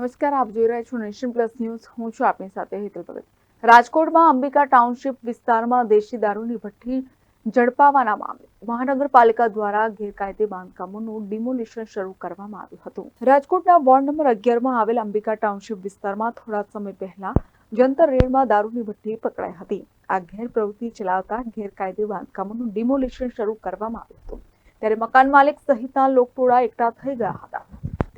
નમસ્કાર, આપ જોઈ રહ્યા છો નેશન પ્લસ ન્યૂઝ. હું છું આપની સાથે હેતલ ભગત. રાજકોટમાં અંબિકા ટાઉનશીપ વિસ્તારમાં દેશી દારૂની ભઠ્ઠી ઝડપાવાના મામલે મહાનગરપાલિકા દ્વારા ગેરકાયદે બાંધકામોનું ડિમોલિશન શરૂ કરવામાં આવ્યું હતું. રાજકોટના વોર્ડ નંબર અગિયારમાં આવેલ અંબિકા ટાઉનશીપ વિસ્તારમાં થોડા સમય પહેલા જંતર રેડમાં દારૂની ભઠ્ઠી પકડાઈ હતી. આ ગેરપ્રવૃત્તિ ચલાવતા ગેરકાયદે બાંધકામોનું ડિમોલિશન શરૂ કરવામાં આવ્યું હતું. ત્યારે મકાન માલિક સહિતના લોકટોળા એકઠા થઈ ગયા હતા.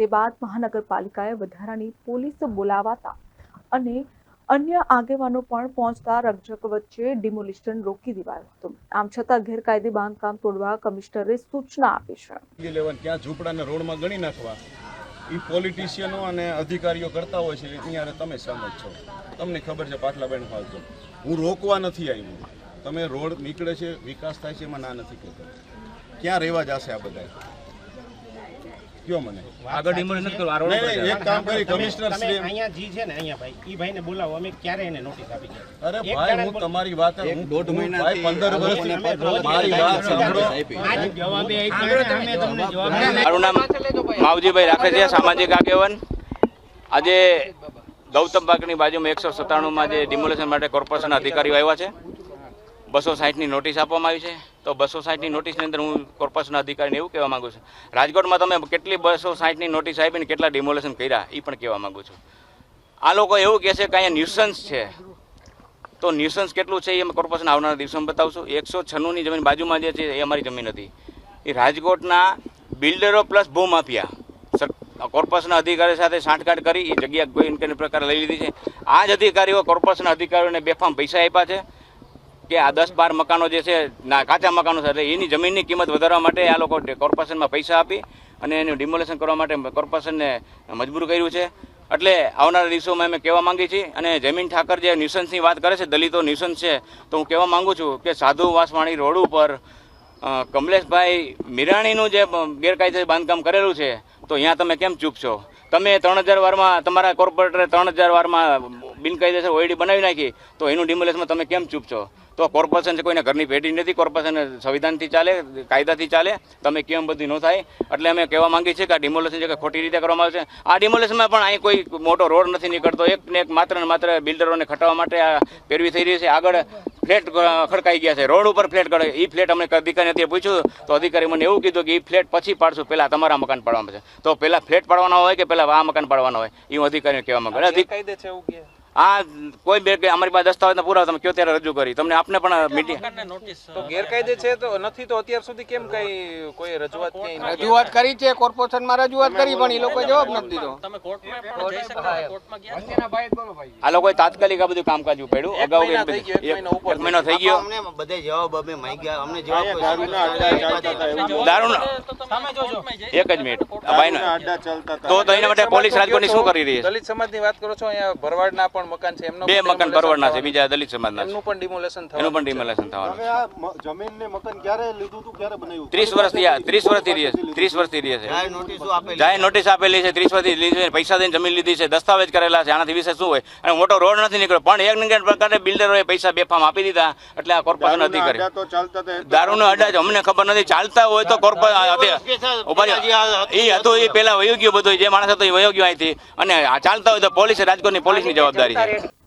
તે બાદ મહાનગરપાલિકાએ વધારાની પોલીસ બોલાવાતા અને અન્ય આગેવાનો પણ પહોંચતા રકઝક વચ્ચે ડિમોલિશન રોકી દેવાયું હતું. આમ છતાં ગેરકાયદે બાંધકામ તોડવા કમિશનરે સૂચના આપી છે. ત્યાં ઝૂંપડાને રોડમાં ગણી નાખવા. એ પોલિટિશિયનો અને અધિકારીઓ કરતા હોય છે એની તમે સહમત છો. તમને ખબર છે પાટલાબેન ફાલતો. હું રોકવા નથી આવ્યો. તમે રોડ નીકળે છે, વિકાસ થાય છે એમાં ના નથી કહેતો. ક્યાં રહેવા જશે આ બધા કયો મને? આગળ ડિમોલિશન નથી કરવું આ રોડ નહીં, ઉપર નહીં, એક કામ કરી કમિશનર શ્રી અહીંયા જી છે ને અહીંયા ભાઈ ઈ ભાઈને બોલાવો અમે ક્યારે એને નોટિસ આપી છે અરે ભાઈ હું તમારી વાત હું દોઢ હું ભાઈ પંદર આ વર્ષથી મારી વાત સાંભળો. આજ જવાબે આપ્યા ને, તમને જવાબ મારું નામ માવજીભાઈ રાખે છે સામાજિક આગેવાન. આજે ગૌતમ પાર્કની બાજુમાં એકસો સત્તાણુંમાં જે ડિમોલેશન માટે કોર્પોરેશનના અધિકારીઓ આવ્યા છે. બસો સાહીઠની નોટિસ આપવામાં આવી છે. તો બસો સાહીઠની નોટિસની અંદર હું કોર્પોરેશનના અધિકારીને એવું કહેવા માગું છું. રાજકોટમાં તમે કેટલી બસો સાહીઠની નોટિસ આપી ને કેટલા ડિમોલેશન કર્યા એ પણ કહેવા માંગુ છું. આ લોકો એવું કહે છે કે અહીંયા ન્યુસન્સ છે. તો ન્યુસન્સ કેટલું છે એ અમે કોર્પોરેશન આવનારા દિવસોમાં બતાવશું. એકસો છન્નુંની જમીન બાજુમાં જે છે એ અમારી જમીન હતી. એ રાજકોટના બિલ્ડરો પ્લસ ભૂમાફિયા. કોર્પોરેશનના અધિકારીઓ સાથે સાંઠગાંઠ કરી, એ જગ્યા કોઈ ને કોઈ પ્રકારે લઈ લીધી છે. આ જ અધિકારીઓ કોર્પોરેશનના અધિકારીઓને બેફામ પૈસા આપ્યા છે. કે આ દસ બાર મકાનો જે છે, ના કાચા મકાનો છે, એટલે એની જમીનની કિંમત વધારવા માટે આ લોકો કોર્પોરેશનમાં પૈસા આપી અને એનું ડિમોલેશન કરવા માટે કોર્પોરેશનને મજબૂર કર્યું છે. એટલે આવનારા દિવસોમાં અમે કહેવા માંગીએ છીએ અને જમીન ઠાકર જે ન્યુસન્સની વાત કરે છે, દલિતો ન્યુસન્સ છે, તો હું કહેવા માંગુ છું કે સાધુ વાસવાણી રોડ ઉપર કમલેશભાઈ મિરાણીનું જે ગેરકાયદે બાંધકામ કરેલું છે, તો અહીંયા તમે કેમ ચૂપ છો? તમે ત્રણ હજાર વારમાં, તમારા કોર્પોરેટરે ત્રણ હજાર વારમાં બિનકાયદેસર ઓઈડી બનાવી નાખી, તો એનું ડિમોલેશનમાં તમે કેમ ચૂપ છો? તો કોર્પોરેશન છે કોઈને ઘરની પેઢી નથી કોર્પોરેશન સંવિધાનથી ચાલે કાયદાથી ચાલે તમે કેમ બધી ન થાય? એટલે અમે કહેવા માંગીએ છીએ કે આ ડિમોલેશન છે કે ખોટી રીતે કરવામાં આવે છે. આ ડિમોલેશનમાં પણ અહીં કોઈ મોટો રોડ નથી નીકળતો. એક ને એક માત્ર ને માત્ર બિલ્ડરોને ખટાવવા માટે આ પેરવી થઈ રહી છે. આગળ ફ્લેટ ખડકાઈ ગયા છે. રોડ ઉપર ફ્લેટ ખડે એ ફ્લેટ અમને અધિકારીને નથી પૂછ્યું તો અધિકારી મને એવું કીધું કે એ ફ્લેટ પછી પાડશું. પહેલાં તમારા મકાન પાડવામાં છે. તો પહેલાં ફ્લેટ પાડવાના હોય કે પહેલાં આ મકાન પાડવાના હોય? એ હું અધિકારીને કહેવા માંગુ કાયદે છે એવું આ કોઈ બે કે અમારી પાસે દસ્તાવેજના પુરાવા તમે કયો ત્યારે રજૂ કરી? તમને આપને પણ મીડિયા તો ગેરકાયદે છે તો નથી તો અત્યાર સુધી કેમ કઈ કોઈ રજૂઆત રજૂઆત કરી છે કોર્પોરેશનમાં રજૂઆત કરી પણ એ લોકો જવાબ નથી દીધો. આ લોકો તાત્કાલિક આ બધું કામકાજ ઉપાડ્યું અગાઉ એક મહિના ઉપર એક મહિનો થઈ ગયો. અમને બધે જવાબ અમે માંગ્યા અમને જવાબ દારૂના અડ્ડા ચાલતા હતા એવું દારૂ એક જ મિનિટ. આ ભાઈનો અડ્ડા ચાલતા હતા. તો તો એના માટે પોલીસ રાજકોટની શું કરી રહી છે? દલિત સમાજની વાત કરો છો અહીંયા ભરવાડના પણ મકાન છે. એમનો બે મકાન demolition છે બીજા દલિત સમાજના એમનું પણ ડિમોલેશન એનું પણ ડિમોલેશન થવાનું હવે આ જમીન ને મકાન ક્યારે લીધું હતું ક્યારે બનાવ્યું ત્રીસ વર્ષથી આ- ત્રીસ વર્ષથી રહે છે ત્રીસ વર્ષથી રહે છે. જાહેર નોટિસો આપેલી જાહેર નોટિસ આપેલી છે ત્રીસ વર્ષથી લીધી છે પૈસા દઈને જમીન લીધી છે દસ્તાવેજ કરેલા છે આનાથી વિશે શું હોય? અને મોટો રોડ નથી નીકળ્યો. પણ એક ને પ્રકારે બિલ્ડરોએ પૈસા બેફામ આપી દીધા એટલે આ કોર્પોરેશન નથી કરી દારૂનો અડ્ડા અમને ખબર નથી. ચાલતા હોય તો કોર્પોરેશન એ હતું એ પેલા વયો ગયો બધો જે માણસ હતો એ વયો ગયો અહીંથી. અને ચાલતા હોય તો પોલીસ રાજકોટની પોલીસની જવાબદારી છે.